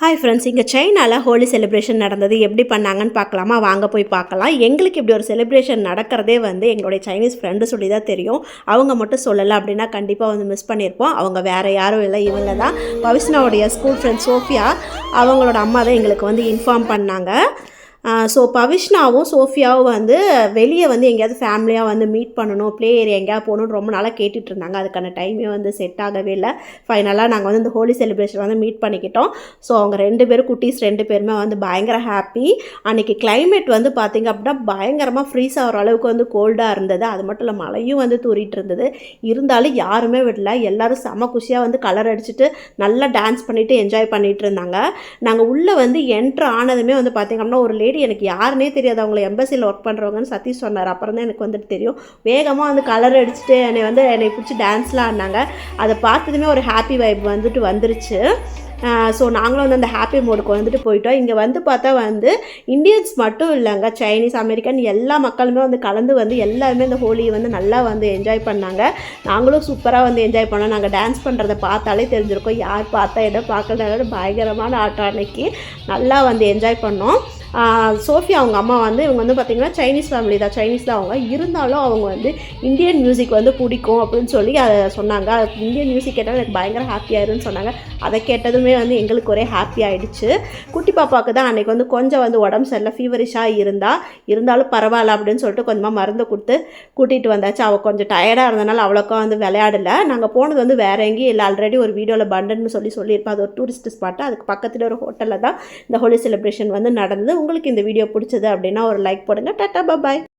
Hi friends இங்கே சைனாவில் Holi celebration நடந்தது. எப்படி பண்ணாங்கன்னு பார்க்கலாமா? வாங்க போய் பார்க்கலாம். எங்களுக்கு இப்படி ஒரு செலிப்ரேஷன் நடக்கிறதே வந்து எங்களுடைய சைனீஸ் ஃப்ரெண்டு சொல்லி தான் தெரியும். அவங்க மட்டும் சொல்லலை அப்படின்னா கண்டிப்பாக வந்து மிஸ் பண்ணியிருப்போம் அவங்க வேறு யாரும் இல்லை இவங்க தான். பவிஷ்னாவுடைய ஸ்கூல் ஃப்ரெண்ட் சோஃபியா அவங்களோட அம்மா தான் எங்களுக்கு வந்து இன்ஃபார்ம் பண்ணாங்க. ஸோ பவிஷ்னாவும் சோஃபியாவும் வந்து வெளியே வந்து எங்கேயாவது ஃபேமிலியாக வந்து மீட் பண்ணணும் ப்ளே ஏரியா எங்கேயாவது போகணுன்னு ரொம்ப நாளாக கேட்டுட்டு இருந்தாங்க. அதுக்கான டைமே வந்து செட் ஆகவே இல்லை. ஃபைனலாக நாங்கள் வந்து இந்த ஹோலி செலிப்ரேஷன் வந்து மீட் பண்ணிக்கிட்டோம். ஸோ அவங்க ரெண்டு பேரும் குட்டீஸ் ரெண்டு பேருமே வந்து பயங்கர ஹாப்பி அன்றைக்கி கிளைமேட் வந்து பார்த்திங்க அப்படின்னா பயங்கரமாக ஃப்ரீஸ் ஆகிற அளவுக்கு வந்து கோல்டாக இருந்தது. அது மட்டும் இல்லை மழையும் வந்து தூரிட்டு இருந்தது. இருந்தாலும் யாருமே விடல. எல்லோரும் செம குஷியாக வந்து கலர் அடிச்சுட்டு நல்லா டான்ஸ் பண்ணிவிட்டு என்ஜாய் பண்ணிகிட்டு இருந்தாங்க. நாங்கள் உள்ளே வந்து என்ட்ரு ஆனதுமே வந்து பார்த்திங்க அப்படின்னா ஒரு லேடி எனக்கு யாருனே தெரியாது. அவங்கள எம்பசியில் ஒர்க் பண்ணுறவங்கன்னு சதீஷ் சொன்னார். அப்புறம் தான் எனக்கு வந்துட்டு தெரியும். வேகமாக வந்து கலர் அடிச்சுட்டு என்னை வந்து என்னை பிடிச்சி டான்ஸ்லாம் ஆடினாங்க. அதை பார்த்ததுமே ஒரு ஹாப்பி வைப் வந்துட்டு வந்துருச்சு. ஸோ நாங்களும் வந்து அந்த ஹாப்பி மோடுக்கு வந்துட்டு போயிட்டோம். இங்கே வந்து பார்த்தா வந்து இந்தியன்ஸ் மட்டும் இல்லைங்க. சைனீஸ் அமெரிக்கன் எல்லா மக்களுமே வந்து கலந்து வந்து எல்லாருமே இந்த ஹோலியை வந்து நல்லா வந்து என்ஜாய் பண்ணாங்க. நாங்களும் சூப்பராக வந்து என்ஜாய் பண்ணோம். நாங்கள் டான்ஸ் பண்ணுறத பார்த்தாலே தெரிஞ்சிருக்கோம். யார் பார்த்தா என்ன பார்க்கறதுனால பயங்கரமான ஆட்டம் அன்னைக்கு. நல்லா வந்து என்ஜாய் பண்ணோம். சோஃபியா அவங்க அம்மா வந்து இவங்க வந்து பார்த்திங்கன்னா சைனீஸ் ஃபேமிலி தான். சைனீஸ் தான் அவங்க இருந்தாலும் அவங்க வந்து இந்தியன் மியூசிக் வந்து பிடிக்கும் அப்படின்னு சொல்லி அதை சொன்னாங்க. இந்தியன் மியூசிக் கேட்டால் எனக்கு பயங்கர ஹாப்பியாயிருன்னு சொன்னாங்க. அதை கேட்டதுமே வந்து எங்களுக்கு ஒரே ஹாப்பி ஆகிடுச்சு குட்டி பாப்பாவுக்கு தான் அன்றைக்கி வந்து கொஞ்சம் வந்து உடம்பு சரியில்லை ஃபீவரிஷாக இருந்தால் இருந்தாலும் பரவாயில்ல அப்படின்னு சொல்லிட்டு கொஞ்சமாக மருந்து கொடுத்து கூட்டிகிட்டு வந்தாச்சு. அவள் கொஞ்சம் டயர்டாக இருந்தனால அவ்வளோக்கா வந்து விளையாடலை. நாங்கள் போனது வந்து வேற எங்கேயும் இல்லை. ஆல்ரெடி ஒரு வீடியோவில் பண்டன்னு சொல்லி சொல்லியிருப்பேன் அது ஒரு டூரிஸ்ட் ஸ்பாட்டு அதுக்கு பக்கத்தில் ஒரு ஹோட்டலில் தான் இந்த ஹோலி செலிப்ரேஷன் வந்து நடந்தது. உங்களுக்கு இந்த வீடியோ பிடிச்சது அப்படின்னா ஒரு லைக் போடுங்க. டாட்டா பாய்